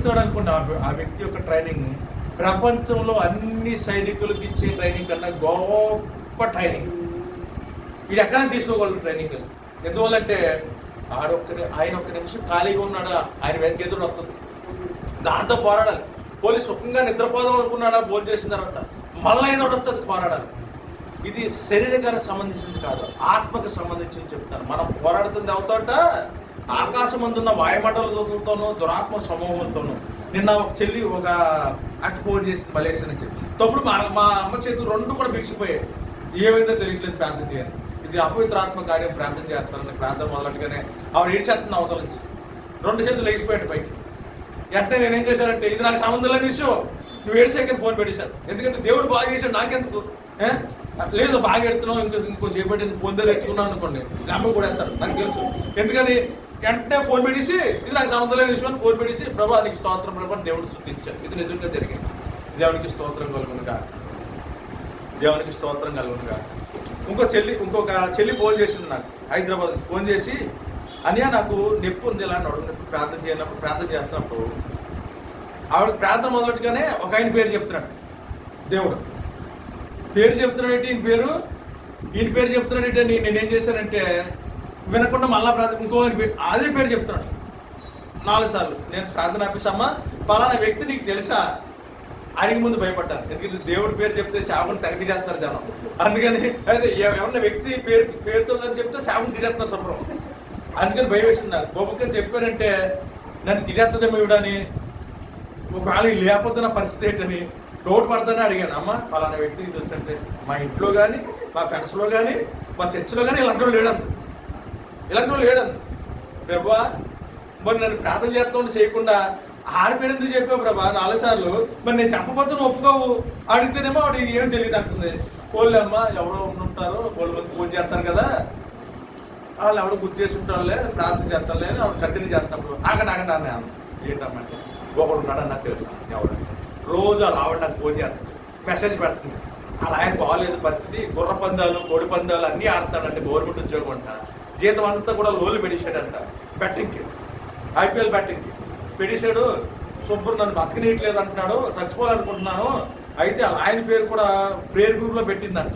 ఇస్తాడు అనుకోండి ఆ- వ్యక్తి యొక్క ట్రైనింగ్ ప్రపంచంలో అన్ని సైనికులకు ఇచ్చే ట్రైనింగ్ కన్నా గొప్ప ట్రైనింగ్ ఇది ఎక్కడ తీసుకోగలరు ట్రైనింగ్ ఎందువల్లంటే ఆడొక్క ఆయన ఒక్క నిమిషం ఖాళీగా ఉన్నాడా? ఆయన వెనక ఎదురు వస్తుంది. దాంతో పోరాడాలి. పోలీస్ సుఖంగా నిద్రపోదాం అనుకున్నాడా? భోజనం చేసిన తర్వాత మళ్ళీ ఏదో ఒకటి వస్తుంది పోరాడాలి. ఇది శరీరకానికి సంబంధించింది కాదు ఆత్మకు సంబంధించింది చెప్తాను. మనం పోరాడుతుంది అవుతాట ఆకాశమందున్న వాయుమండలతోనూ దురాత్మ సమూహంతోనూ. నిన్న ఒక చెల్లి ఒక అక్క ఫోన్ చేసింది మలేషియా నుంచి తప్పుడు మా మా అమ్మ చేతులు రెండు కూడా బిగిసిపోయాయి. ఏమైందో తెలియట్లేదు ప్రార్థన చేయాలి. ఇది అపవిత్రాత్మ కార్యం ప్రార్థన చేస్తారని ప్రార్థన మొదలట్టుగానే ఆవిడ ఏడ్చేస్తుంది అవతల నుంచి. రెండు చేతులు లేచిపోయాడు పైకి. వెంటనే నేనేం చేశానంటే ఇది నాకు సంబంధం లేని విషయం. నువ్వు ఏడు సెకండ్ ఫోన్ పెట్టేశాను ఎందుకంటే దేవుడు బాగా చేశాడు నాకెందుకు? ఏ? లేదు బాగా ఎడుతున్నావు ఇంకో ఇంకో సేపటి ఫోన్ దగ్గర ఎట్టుకున్నాను అనుకోండి. అమ్మ కూడా ఎత్తాడు నాకు తెలుసు. ఎందుకని? వెంటనే ఫోన్ పెట్టేసి ఇది నాకు సంబంధం లేని విషయం అని ఫోన్ పెట్టేసి ప్రభా నీకు స్తోత్రం ప్రభా దేవుడు స్థుతించాడు ఇది నిజంగా జరిగింది. దేవునికి స్తోత్రం కలుగునుగా దేవునికి స్తోత్రం కలుగునుగా ఇంకో చెల్లి ఇంకొక చెల్లి ఫోన్ చేసింది నాకు హైదరాబాద్ ఫోన్ చేసి అనియా నాకు నొప్పి ఉంది ఇలా నడుము ప్రార్థన చేయనప్పుడు ప్రార్థన చేస్తున్నప్పుడు ఆవిడ ప్రార్థన మొదలెట్టుగానే ఒక ఆయన పేరు చెప్తున్నాడు. దేవుడు. పేరు చెప్తున్నాడు ఏంటి? ఈయన పేరు? ఈయన పేరు చెప్తున్నాడు ఏంటి? నేనేం చేశానంటే వినకుండా మళ్ళా ప్రార్థన ఇంకో పేరు అదే పేరు చెప్తున్నాడు. నాలుగు సార్లు. నేను ప్రార్థన ఆపేసమ్మా పలానా వ్యక్తి నీకు తెలుసా? అడిగి ముందు భయపడ్డాను. ఎందుకంటే దేవుడి పేరు చెప్తే శాపను తగ్గి చేస్తారు జనం. అందుకని అదే ఎవరిన వ్యక్తి పేరు పేరుతో చెప్తే శాపను తిరేస్తున్నారు శుభ్రం అందుకని భయం వేస్తున్నారు నాకు. చెప్పారంటే నన్ను తిరేస్తుందేమో ఇవిడని ఒకవేళ లేకపోతున్న లేకపోతే నా పరిస్థితి ఏంటని డౌట్ పడతానే అడిగాను. అమ్మ పలానా వ్యక్తి తెలుసు అంటే మా ఇంట్లో కానీ మా ఫ్రెండ్స్లో కానీ మా చర్చిలో కానీ ఇలా వాళ్ళు లేడంది ఇలాంటి వాళ్ళు లేడంది. ప్రభా మరి నన్ను ప్రార్థన చేస్తామని చేయకుండా ఆడి పేరు ఎందుకు చెప్పావు ప్రభా నాలుగు సార్లు. మరి నేను చెప్పకపోతే నువ్వు ఒప్పుకోవు. అడిగితేనేమో ఆవిడ ఏం తెలియదు అంటుంది. కోళ్ళమ్మ ఎవరో ఉంటారో కోళ్ళ మంది ఫోన్ చేస్తారు కదా. వాళ్ళు ఎవడో గుర్తు చేసి ఉంటారులే ప్రార్థన చేస్తారులే అని ఆవిడ కంటిన్యూ చేస్తున్నప్పుడు ఆగండి ఆగండి అన్న ఏంటమ్మంటే ఒకడు ఉన్నాడని నాకు తెలుసు ఎవడ? రోజు అలా ఆవిడ నాకు ఫోన్ చేస్తుంది మెసేజ్ పెడుతుంది. అలా ఆయన బాగాలేదు పరిస్థితి గుర్ర పందాలు కోడి పందాలు అన్నీ ఆడతాడంటే గవర్నమెంట్ ఉద్యోగం అంట జీతం అంతా కూడా లోన్లు పెట్టేశాడంట. బెట్టింగ్కి ఐపీఎల్ బెట్టింగ్కి పెట్టేశాడు సుబ్బు నన్ను బతకనీయట్లేదు అంటున్నాడు. చచ్చిపోవాలనుకుంటున్నాను. అయితే ఆయన పేరు కూడా ప్రేయర్ గ్రూప్లో పెట్టిందంట.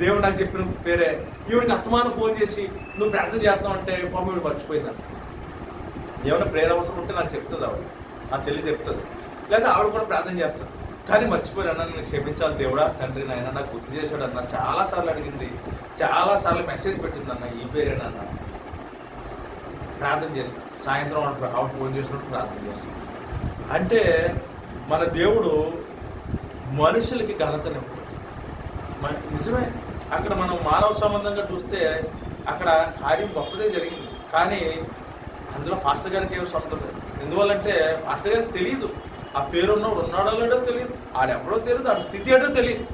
దేవుడు నాకు చెప్పిన పేరే. ఈవిడికి అస్తమానం ఫోన్ చేసి నువ్వు ప్రార్థన చేస్తావు అంటే పాపం ఈవిడ మర్చిపోయిందంట. ఏమైనా ప్రేయర్ అవసరం ఉంటే నాకు చెప్తుంది ఆవిడ. ఆ చెల్లి చెప్తుంది. లేదా ఆవిడ కూడా ప్రార్థన చేస్తుంది. కానీ మర్చిపోయాను అన్న నేను క్షమించాలి దేవుడా తండ్రి నాయన నాకు గుర్తు చేశాడు అన్న చాలా సార్లు అడిగింది. చాలా సార్లు మెసేజ్ పెట్టింది అన్న ఈ పేరేనా అన్న ప్రార్థన చేస్తాను సాయంత్రం ఆవిడ ఫోన్ చేసినప్పుడు ప్రార్థన చేస్తాను అంటే మన దేవుడు మనుషులకి ఘనతనివ్వడు నిజమే. అక్కడ మనం మానవ సంబంధంగా చూస్తే అక్కడ కార్యం గొప్పదే జరిగింది. కానీ అందులో పాస్టర్ గారికి ఏమి సొంతం లేదు. ఎందువల్లంటే పాస్టర్ గారికి తెలియదు ఆ పేరు ఉన్నవాడు ఉన్నాడో లేడో తెలియదు. ఆడెవడో తెలియదు ఆడ స్థితి ఏంటో తెలియదు.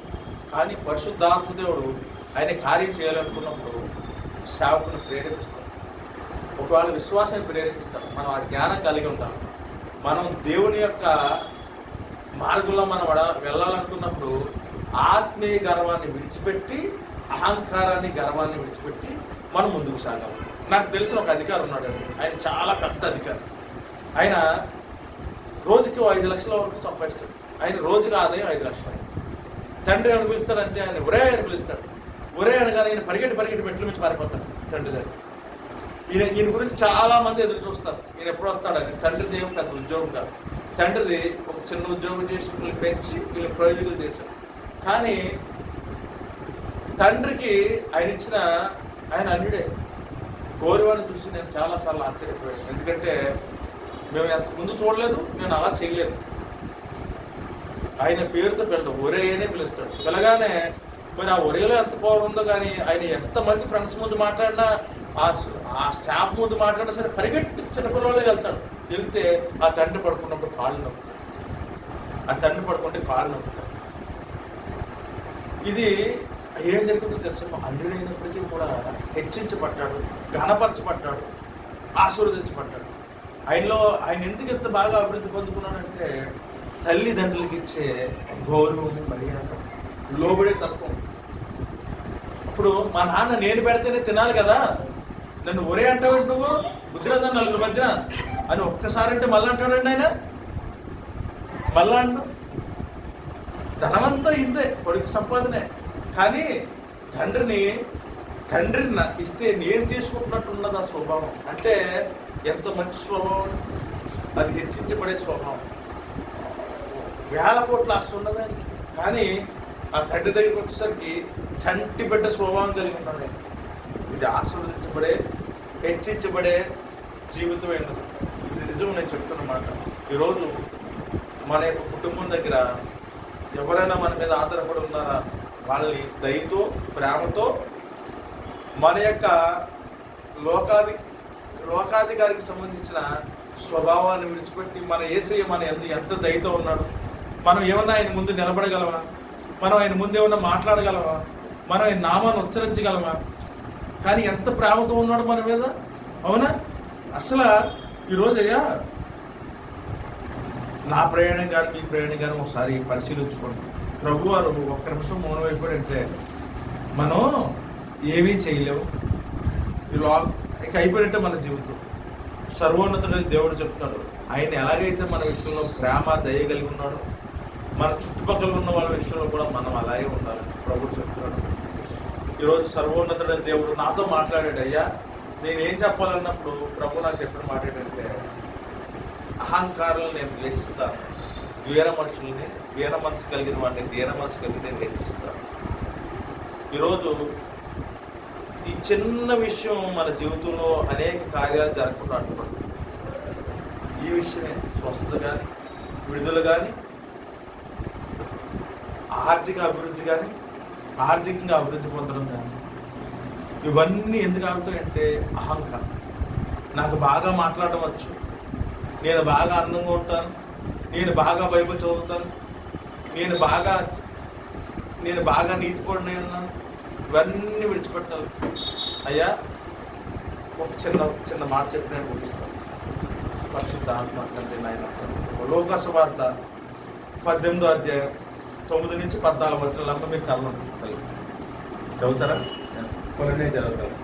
కానీ పరిశుద్ధాత్మదేవుడు ఆయన కార్యం చేయాలనుకున్నప్పుడు సేవకుని ప్రేరేపిస్తాడు. ఒకవేళ విశ్వాసాన్ని ప్రేరేపిస్తాడు. మనం ఆ జ్ఞానం కలిగి ఉంటాం. మనం దేవుని యొక్క మార్గంలో మనం వడ- వెళ్ళాలనుకున్నప్పుడు ఆత్మీయ గర్వాన్ని విడిచిపెట్టి అహంకారాన్ని గర్వాన్ని విడిచిపెట్టి మనం ముందుకు సాగాలి. నాకు తెలిసిన ఒక అధికారి ఉన్నాడండి. ఆయన చాలా పెద్ద అధికారి. ఆయన రోజుకి ఓ ఐదు లక్షల వరకు సంపాదిస్తాడు. ఆయన రోజుకి ఆదాయం ఐదు లక్షలు. తండ్రి అని పిలుస్తాడంటే ఆయన ఒరే అని పిలుస్తాడు. ఒరే అనగానే ఆయన పరిగెట్టి పరిగెట్టి మెట్ల నుంచి పారిపోతాడు తండ్రి దగ్గర ఈయన ఈయన గురించి చాలా మంది ఎదురు చూస్తారు. ఈయన ఎప్పుడు వస్తాడని తండ్రి ఏం పెద్ద ఉద్యోగం కాదు. తండ్రిది ఒక చిన్న ఉద్యోగం చేసి వీళ్ళు పెంచి వీళ్ళు ప్రయోజకులు చేశాడు. కానీ తండ్రికి ఆయన ఇచ్చిన ఆయన అన్యుడే గౌరవాన్ని చూసి నేను చాలాసార్లు ఆశ్చర్యపోయాను. ఎందుకంటే మేము ఎంత ముందు చూడలేదు నేను అలా చేయలేదు. ఆయన పేరుతో పిలడు ఒరే అనే పిలుస్తాడు. పిలగానే మరి ఆ ఒరేలో ఎంత పవర్ ఉందో కానీ ఆయన ఎంతమంది ఫ్రెండ్స్ ముందు మాట్లాడినా ఆ ఆ స్టాఫ్ ముందు మాట్లాడినా సరే పరిగెట్టి చిన్నపిల్లలే వెళ్తాడు వెళ్తే ఆ తండ్రి పడుకున్నప్పుడు కాళ్ళు నొప్పుతాడు ఆ తండ్రి పడుకుంటే కాళ్ళు నొప్పుతాడు ఇది ఏం జరుగుతుందో తెలుసు? అల్లుడైనప్పటికీ కూడా హెచ్చించబడ్డాడు ఘనపరచబడ్డాడు ఆశీర్వదించబడ్డాడు. ఆయనలో ఆయన ఎందుకు ఎంత బాగా అభివృద్ధి పొందుకున్నాడంటే తల్లిదండ్రులకి ఇచ్చే గౌరవం మర్యాద లోబడే తత్వం. ఇప్పుడు మా నాన్న నేను పెడితేనే తినాలి కదా? నన్ను ఒరే అంటావు నువ్వు? బుద్ధిరాదా నలుగురు మధ్యన? అని ఒక్కసారి అంటే మళ్ళీ అంటాడండి ఆయన? మళ్ళా అండు ధనమంతా ఇందే కొడుకు సంపాదనే. కానీ తండ్రిని తండ్రిని నా- ఇస్తే నేను తీసుకుంటున్నట్టు ఉన్నది ఆ స్వభావం. అంటే ఎంత మంచి స్వభావం? అది హెచ్చించబడే స్వభావం. వేల కోట్ల ఆస్తి ఉన్నదానికి. కానీ ఆ తండ్రి దగ్గరికి వచ్చేసరికి చంటి బిడ్డ స్వభావం కలిగి ఉన్నది. ఇది ఆస్వాదించబడే హెచ్చించబడే జీవితం ఏంటది ఇది నిజం నేను చెప్తున్నమాట ఈరోజు మన యొక్క కుటుంబం దగ్గర ఎవరైనా మన మీద ఆధారపడి ఉన్నారా? వాళ్ళని దయతో ప్రేమతో మన యొక్క లోకాది లోకాధికారికి సంబంధించిన స్వభావాన్ని విడిచిపెట్టి మన ఏసయ్య మన ఎంత ఎంత దయతో ఉన్నాడు? మనం ఏమన్నా ఆయన ముందు నిలబడగలమా? మనం ఆయన ముందు ఏమన్నా మాట్లాడగలమా? మనం ఆయన నామాన్ని ఉచ్చరించగలమా? కానీ ఎంత ప్రేమతో ఉన్నాడు మన మీద? అవునా? అసలు ఈరోజు అయ్యా నా ప్రయాణం కానీ మీ ప్రయాణం కానీ ఒకసారి పరిశీలించుకోండి. ప్రభు వారు ఒక్క నిమిషం మౌనం అయిపోయాడంటే మనం ఏమీ చేయలేము. ఈ లో ఇక అయిపోయినట్టే మన జీవితం. సర్వోన్నతుడైన దేవుడు చెప్తున్నాడు ఆయన ఎలాగైతే మన విషయంలో ప్రేమ దయ కలిగి ఉన్నాడో మన చుట్టుపక్కల ఉన్న వాళ్ళ విషయంలో కూడా మనం అలాగే ఉండాలి ప్రభుడు చెప్తున్నాడు. ఈరోజు సర్వోన్నతుడైన దేవుడు నాతో మాట్లాడాడు అయ్యా నేనేం చెప్పాలన్నప్పుడు ప్రభు నాకు చెప్పిన మాట ఏంటంటే అహంకారాలను నేను ద్వేషిస్తాను వీర మనుషుల్ని వీర మనసు కలిగిన వాడిని దీన మనసు కలిగి నేను హెచ్చిస్తాను. ఈరోజు ఈ చిన్న విషయం మన జీవితంలో అనేక కార్యాలు జరగకుండా అడ్డుపడుతుంది ఈ విషయమే స్వస్థత కానీ విడుదల కానీ ఆర్థిక అభివృద్ధి కానీ ఆర్థికంగా అభివృద్ధి పొందడం కానీ ఇవన్నీ ఎందుకు ఆగుతాయంటే అహంకారం. నాకు బాగా మాట్లాడడం వచ్చు నేను బాగా అందంగా ఉంటాను నేను బాగా బైబిల్ చదువుతాను నేను బాగా నేను బాగా నీతిపడిన ఉన్నాను ఇవన్నీ విడిచిపెట్టాలి. అయ్యా ఒక చిన్న చిన్న మాట చెప్పి నేను ముగిస్తాను. పరిశుద్ధ ఆత్మ తండ్రి నాయన లోకస వార్త పద్దెనిమిదో అధ్యాయం తొమ్మిది నుంచి పద్నాలుగు వచ్చిన అమ్మ మీరు చదవండి చదువుతారా? కొన్ని చదువుతారు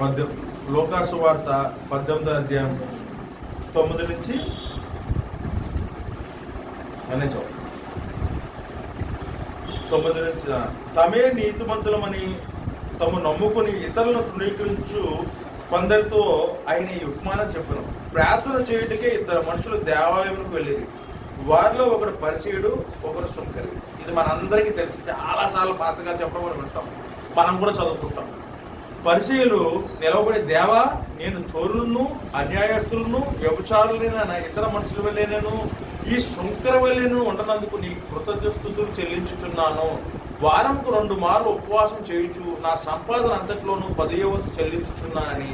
మధ్య లోకాసు వార్త పద్దెనిమిదో అధ్యాయం తొమ్మిది నుంచి అనే చదువు తొమ్మిది నుంచి తమే నీతిమంతులమని తమ నమ్ముకుని ఇతరులను తృణీకరించు కొందరితో ఆయన ఈ ఉపమానం చెప్పను. ప్రార్థన చేయటకే ఇద్దరు మనుషులు దేవాలయంలోకి వెళ్ళేది వారిలో ఒకడు పరిచయుడు ఒకరు సుంకరి. ఇది మనందరికీ తెలిసి. చాలాసార్లు పాస్టర్ గారు చెప్పడం మనం వింటాం. మనం కూడా చదువుకుంటాం. పరిచయులు నిలవబడి దేవా నేను చోరులను అన్యాయస్తులను వ్యభిచారులైన ఇతర మనుషులు వల్లే నేను ఈ శంకరవల్లిను ఉండనందుకు నీ కృతజ్ఞస్థుతులు చెల్లించుచున్నాను. వారంకు రెండు మార్లు ఉపవాసం చేయుచు నా సంపాదన అంతట్లోనూ పదయవంతు చెల్లించుచున్నానని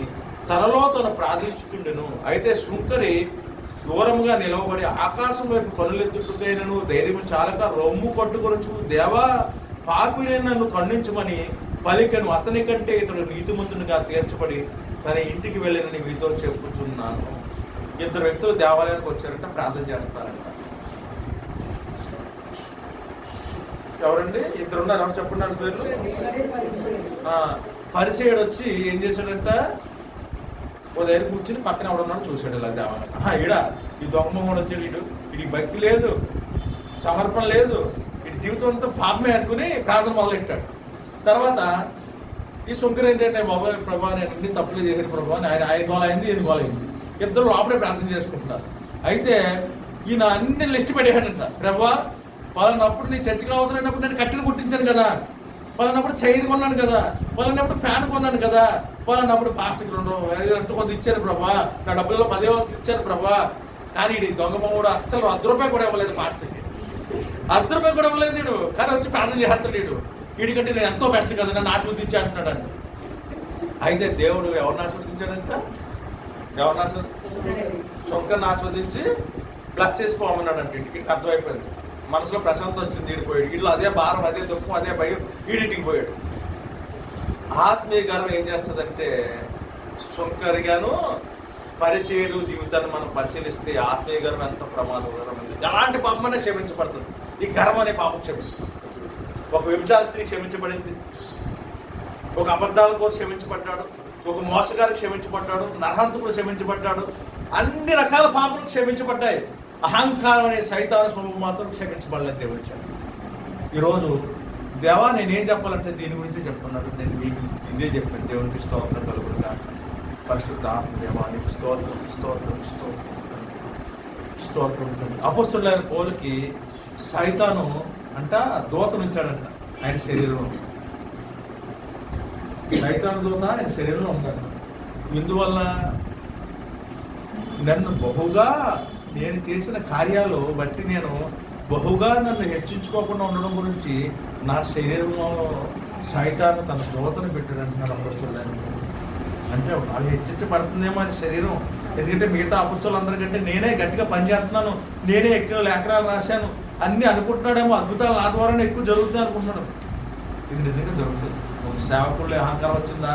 తనలో తను ప్రార్థించుచుండెను. అయితే శుంకరి దూరముగా నిలవబడి ఆకాశం వైపు కనులెత్తుటైనను ధైర్యం చాలక రొమ్ము కొట్టుకొనొచ్చు దేవా పాపినే నన్ను ఖండించమని పలికను. అతని కంటే ఇతడు నీతిమంతునిగా తీర్చబడి తన ఇంటికి వెళ్ళినని మీతో చెప్పుచున్నాను. ఇద్దరు వ్యక్తులు దేవాలయానికి వచ్చారంట ప్రార్థన చేస్తారంట. ఎవరండి? ఇద్దరు ఉన్నారు చెప్పండి అని పేర్లు పరిచయుడు వచ్చి ఏం చేశాడంట? ఓ దగ్గర కూర్చుని పక్కన ఎవడన్నాడు చూశాడు ఇలా దేవాలయం. ఈడ. ఈ దొంగ వచ్చాడు ఇడు వీడికి భక్తి లేదు సమర్పణ లేదు. వీడి జీవితం అంతా పాపమే అనుకుని ప్రార్థన మొదలెట్టాడు. తర్వాత ఈ శుంకర్ ఏంటంటే బాబాయ్ ప్రభా నేను అన్ని తప్పులు చేసిన ప్రభా అని ఆయన ఆయన గోల అయింది ఈయన గోల అయింది. ఇద్దరు లోపలే ప్రార్థన చేసుకుంటున్నారు. అయితే ఈయన అన్ని లిస్ట్ పెట్టేశాడంట. ప్రభా పలానప్పుడు నీ చర్చకు అవసరమైనప్పుడు నేను కట్టెలు కుట్టించాను కదా. పలానప్పుడు చైర్ కొన్నాను కదా. పలానప్పుడు ఫ్యాన్ కొన్నాను కదా. పలానప్పుడు ప్లాస్టిక్ రెండు ఎంత కొంత ఇచ్చారు ప్రభా? నా డబ్బుల్లో పదే వంతు ఇచ్చారు ప్రభా. కానీ ఇది దొంగ కూడా అస్సలు అర్ధ రూపాయి కూడా ఇవ్వలేదు ప్లాస్టిక్ అర్ధ రూపాయి కూడా ఇవ్వలేదు వీడు. కానీ వచ్చి ప్రార్థన చేస్తాడు వీడు. వీడికంటే నేను ఎంతో బెస్ట్ కదా నన్ను ఆశీర్వదించా అంటున్నాడు అండి అయితే దేవుడు ఎవరిని ఆశీర్వదించాడంట? ఎవరిని ఆశీర్వదించాడు సొంకర్ని ఆస్వాదించి ప్లస్ చేసుకోమన్నాడు అంటే ఇంటికి అర్థమైపోయింది. మనసులో ప్రశాంతత వచ్చింది పోయాడు. వీళ్ళు అదే భారం అదే దుఃఖం అదే భయం వీడింటికి పోయాడు. ఆత్మీయ గర్వం ఏం చేస్తుందంటే సుంకరిగాను పరిశీలు జీవితాన్ని మనం పరిశీలిస్తే ఆత్మీయ గర్వం ఎంత ప్రమాదకరమైంది ఎలాంటి పాపమనే క్షమించబడుతుంది. ఈ గర్వం అనే పాపం క్షమించబడుతుంది. ఒక వ్యభిచార స్త్రీ క్షమించబడింది. ఒక అబద్ధాల కోరు క్షమించబడ్డాడు. ఒక మోసగారు క్షమించబడ్డాడు. నరహంతకుడు క్షమించబడ్డాడు. అన్ని రకాల పాపలు క్షమించబడ్డాయి. అహంకారం అనే సైతాన స్వరూపం మాత్రం క్షమించబడలేదు దేవుడు ఈరోజు దేవా నేనేం చెప్పాలంటే దీని గురించి చెప్తున్నాడు నేను మీకు ఇదే చెప్పాను. దేవునికి స్తోత్రం కలుగుతా పరిశుద్ధ ఆత్మ దేవానికి స్తోత్రం స్తోత్రం స్తోత్రం స్తోత్రం. అపస్తులైన పోలికి సైతాను అంట దూత నుంచాడంట ఆయన శరీరంలో. సైతాను దూత ఆయన శరీరంలో ఉందంట. ఇందువల్ల నన్ను బహుగా నేను చేసిన కార్యాలు బట్టి నేను బహుగా నన్ను హెచ్చించుకోకుండా ఉండడం గురించి నా శరీరంలో సైతాన్ని తన దోతను పెట్టాడంటున్నాడు అపస్తులని అంటే వాళ్ళు హెచ్చించబడుతుందేమో అని శరీరం. ఎందుకంటే మిగతా అపుస్తులందరికంటే నేనే గట్టిగా పనిచేస్తున్నాను నేనే ఎక్కువ లేఖనాలు రాశాను అన్నీ అనుకుంటున్నాడేమో అద్భుతాలు నా ద్వారానే ఎక్కువ జరుగుతుంది అనుకుంటున్నాడు. ఇది నిజంగా జరుగుతుంది. ఒక సేవకుడు అహంకారం వచ్చిందా?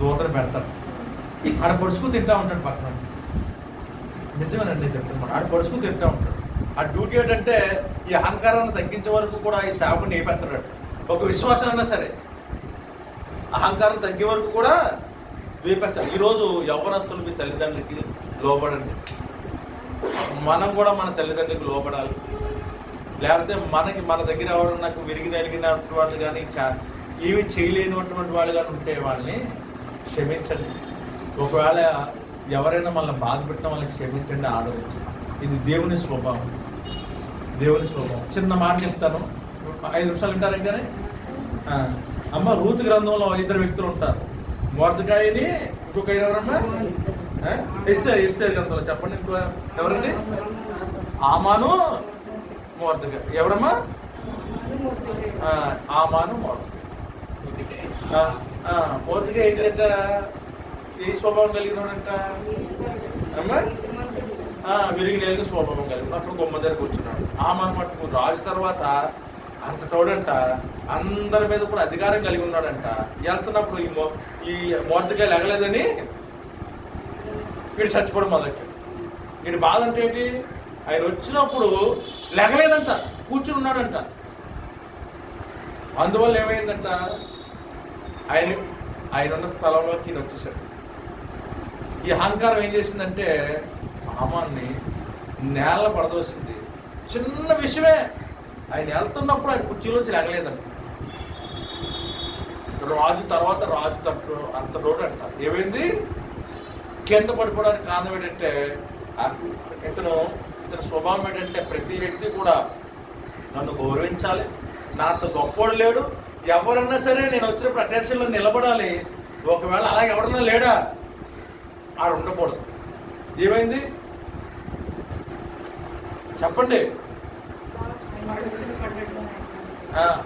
దూతను పెడతాడు. ఆడ పొడుచుకు తింటా ఉంటాడు పక్కన. నిజమేనండి చెప్తున్నాడు ఆడు పొడుచుకు తింటా ఉంటాడు. ఆ డ్యూటీ ఏంటంటే ఈ అహంకారాన్ని తగ్గించే వరకు కూడా ఈ సేవకుని నేపెత్తాడు ఒక విశ్వాసం అయినా సరే. అహంకారం తగ్గే వరకు కూడా వేపేస్తాడు ఈరోజు యవ్వనస్తులు మీ తల్లిదండ్రులకి లోపడండి మనం కూడా మన తల్లిదండ్రులకు లోపడాలి లేకపోతే మనకి మన దగ్గర ఎవరు నాకు విరిగి నలిగినటువంటి వాళ్ళు కానీ చా- ఏమి చేయలేనటువంటి వాళ్ళు కానీ ఉంటే వాళ్ళని క్షమించండి. ఒకవేళ ఎవరైనా మనల్ని బాధ పెట్టిన వాళ్ళని క్షమించండి ఆదరించండి ఇది దేవుని స్వభావం. దేవుని స్వభావం. చిన్న మాట చెప్తాను. ఐదు నిమిషాలు వింటారంటే అమ్మ రూతు గ్రంథంలో ఇద్దరు వ్యక్తులు ఉంటారు. మోర్దకాయని ఇంకొక ఎవరమ్మా ఆ? ఎస్తేర్ గ్రంథంలో చెప్పండి ఇంకో ఎవరండి? ఆమాను మోర్దకాయ. ఎవరమ్మా? ఆ, ఆమాను మోర్దకాయ. మోర్దకాయ ఏంటంటే ఏ స్వభావం కలిగినాడంట అమ్మా? విరిగి నేలకు స్వభావం కలిగి అక్కడ గొమ్మ దగ్గర కూర్చున్నాడు ఆమె మటుకు రాజు తర్వాత అంత తోడంట అందరి మీద కూడా అధికారం కలిగి ఉన్నాడంట. వెళ్తున్నప్పుడు ఈ మో ఈ మోర్తకాయలు ఎగలేదని వీడు చచ్చిపోవడం మొదలెట్టాడు. వీడి బాధ అంటే ఏంటి? ఆయన వచ్చినప్పుడు లెగలేదంట కూర్చుని ఉన్నాడంట. అందువల్ల ఏమైందంట? ఆయన ఆయన ఉన్న స్థలంలోకి ఈయన వచ్చేసాడు. ఈ అహంకారం ఏం చేసిందంటే మామాన్ని నేల పడదోసింది. చిన్న విషయమే. ఆయన వెళ్తున్నప్పుడు ఆయన కుర్చీలోంచి లేగలేదంట. రాజు తర్వాత రాజు తట్టు అంత రోడ్డు అంట. ఏమైంది? కింద పడిపోవడానికి కారణం ఏంటంటే ఇతను ఇతని స్వభావం ఏంటంటే ప్రతి వ్యక్తి కూడా నన్ను గౌరవించాలి. నాతో గొప్పోడు లేడు. ఎవరన్నా సరే నేను వచ్చినప్పుడు అటెన్షన్లో నిలబడాలి. ఒకవేళ అలా ఎవరన్నా లేడా? ఆడ ఉండకూడదు. ఏమైంది? చెప్పండి.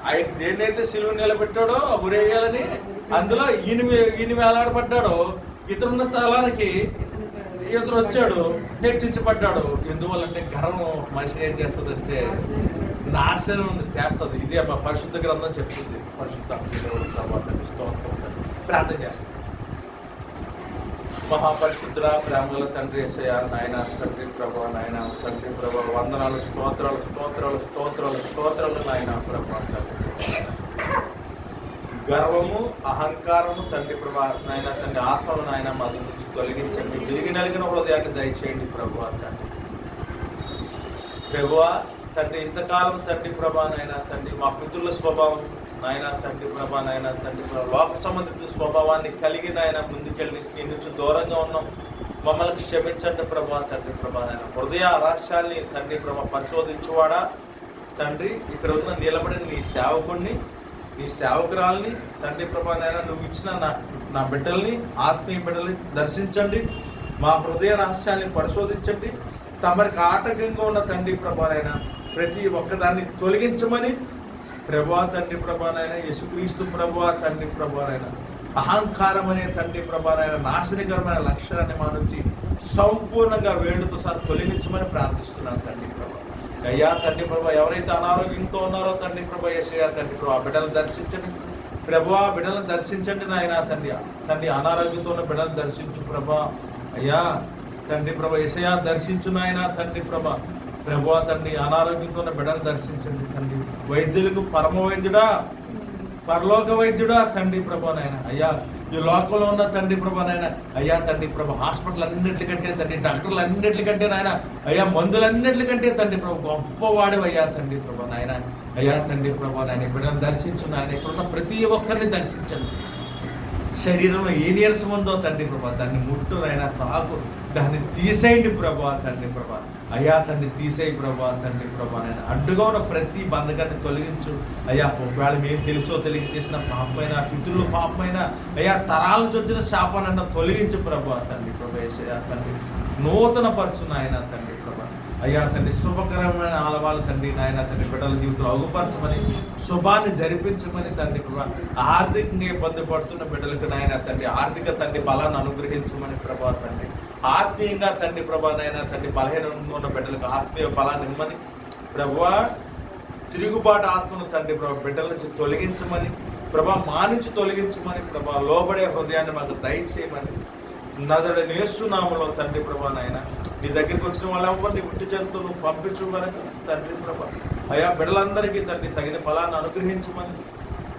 ఆయన దేన్నైతే సిలువ నిలబెట్టాడో ఉరేయాలని అందులో ఈయన ఈయన వేలాడబడ్డాడో ఇతరున్న స్థలానికి ఇతను వచ్చాడు హెచ్చించబడ్డాడు ఎందువల్ల అంటే గర్వం మనిషిని ఏం చేస్తుందంటే నాశనం చేస్తుంది. ఇది మా పరిశుద్ధ గ్రంథం చెప్తుంది. పరిశుద్ధ తర్వాత స్తోత్రం. ప్రార్థన చేస్తుంది మహాపరిశుద్ధుల ప్రేమల తండ్రి ఏసయ్య నాయన తండ్రి ప్రభా నాయన తండ్రి ప్రభు వందనాలు స్తోత్రాలు స్తోత్రాలు స్తోత్రాలు స్తోత్రాలు నాయన ప్రభా తండ్రి గర్వము అహంకారము తండ్రి ప్రభా నాయన తండ్రి ఆత్మలు నాయన మా నుంచి తొలగించండి. విరిగి నలిగిన హృదయాన్ని దయచేయండి ప్రభు తండ్రి ప్రభువా తండ్రి ఇంతకాలం తండ్రి ప్రభా నాయన తండ్రి మా పితృల స్వభావం నాయన తండ్రి ప్రభా నాయన తండ్రి ప్రభా, లోక సంబంధిత స్వభావాన్ని కలిగి నాయన ముందుకెళ్ళి నీ నుంచి దూరంగా ఉన్నాం. మమ్మల్ని క్షమించండి ప్రభా తండ్రి ప్రభా నాయన. హృదయ రహస్యాల్ని తండ్రి ప్రభా పరిశోధించువాడా? తండ్రి ఇక్కడ ఉన్న నిలబడిన నీ సేవకుణ్ణి నీ సేవకురాల్ని తండ్రి ప్రభా నాయన నువ్వు ఇచ్చిన నా నా బిడ్డల్ని ఆత్మీయ బిడ్డల్ని దర్శించండి. మా హృదయ రహస్యాన్ని పరిశోధించండి. తమరికి ఆటంకంగా ఉన్న తండ్రి ప్రభానైనా ప్రతి ఒక్కదాన్ని తొలగించమని ప్రభా తండ్రి ప్రభానైనా యేసుక్రీస్తు ప్రభా తండ్రి ప్రభానైనా అహంకారం అనే తండ్రి ప్రభానైనా నాశనకరమైన లక్ష్యాన్ని మా నుంచి సంపూర్ణంగా వేడుతో సార్ తొలగించమని ప్రార్థిస్తున్నాను తండ్రి ప్రభా. అయ్యా తండ్రి ప్రభా ఎవరైతే అనారోగ్యంతో ఉన్నారో తండ్రి ప్రభా యేసయ్యా తండ్రి ప్రభా బిడ్డలు దర్శించండి. ప్రభా బిడ్డలను దర్శించండి నాయన తండ్రి. తండ్రి అనారోగ్యంతో ఉన్న బిడ్డలు దర్శించు ప్రభా. అయ్యా తండ్రి ప్రభ ఏసయా దర్శించు నాయన తండ్రి ప్రభ. ప్రభు తండ్రి అనారోగ్యంతో ఉన్న బిడ్డను దర్శించండి తండ్రి. వైద్యులకు పరమ వైద్యుడా పరలోక వైద్యుడా తండ్రి ప్రభా నాయన. అయ్యా ఈ లోకంలో ఉన్న తండ్రి ప్రభా నాయన అయ్యా తండ్రి ప్రభ హాస్పిటల్ అన్నింటికంటే తండ్రి డాక్టర్లు అన్నింటికంటే నాయన అయ్యా మందులన్నింటికంటే తండ్రి ప్రభు గొప్పవాడు అయ్యా తండ్రి ప్రభ నాయన. అయ్యా తండ్రి ప్రభా నాయన బిడ్డను దర్శించు నాయన ఇక్కడున్న ప్రతి ఒక్కరిని దర్శించండి. శరీరంలో ఏ నీరసం ఉందో తండ్రి ప్రభా దాన్ని ముట్టునైనా తాకు దాన్ని తీసేయండి ప్రభా తండ్రి ప్రభా. అయ్యా తండ్రి తీసేయి ప్రభా తండ్రి ప్రభా నేను అడ్డుగా ఉన్న ప్రతి బంధకాన్ని తొలగించు. అయ్యా ఒకవేళ మేము తెలుసో తెలియ చేసిన పాపమైన పితృలు పాపమైన అయ్యా తరాల నుంచి వచ్చిన శాపానన్న తొలగించు ప్రభా తండ్రి ప్రభా ఏసయ్యా తండ్రి నూతన పరచు నాయన తండ్రి ప్రభా. అయ్యా తండ్రి శుభకరమైన ఆలవాళ్ళ తండ్రి నాయన తండ్రి బిడ్డల జీవితంలో అగుపరచమని శుభాన్ని జరిపించమని తండ్రి ప్రభా ఆర్థికంగా ఇబ్బంది పడుతున్న బిడ్డలకు నాయన తండ్రి ఆర్థిక తండ్రి బలాన్ని అనుగ్రహించమని ప్రభా తండ్రి ఆత్మీయంగా తండ్రి ప్రభా నాయన తండ్రి బలహీనంగా ఉన్న బిడ్డలకు ఆత్మీయ బలాన్ని ఇమ్మని. ప్రభా తిరుగుబాటు ఆత్మను తండ్రి ప్రభా బిడ్డల నుంచి తొలగించమని ప్రభా మా నుంచి తొలగించమని ప్రభా లోబడే హృదయాన్ని మాకు దయచేయమని. నదుడు నేర్చున్నాములో తండ్రి ప్రభా నాయన నీ దగ్గరికి వచ్చిన వాళ్ళెవ్వరిని ఉట్టి జంతువులు పంపించు వరకు తండ్రి ప్రభా. అయా బిడ్డలందరికీ తండ్రి తగిన ఫలాన్ని అనుగ్రహించమని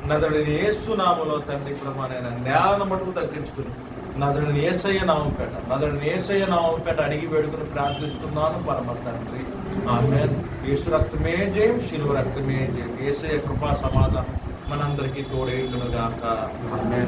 నదడిని ఏసునాములో తండ్రి ప్రభా నాయన నేలను మటుకు తగ్గించుకుని నదడిని ఏసయ్య నామపేట నదడిని ఏసయ్య నామపేట అడిగి వేడుకుని ప్రార్థిస్తున్నాను పరమ తండ్రి. ఆమె యేసు రక్తమే జయం శిలువ రక్తమే జయం. ఏసయ్య కృపా సమాధానం మనందరికీ తోడేయుడుగాక ఆమె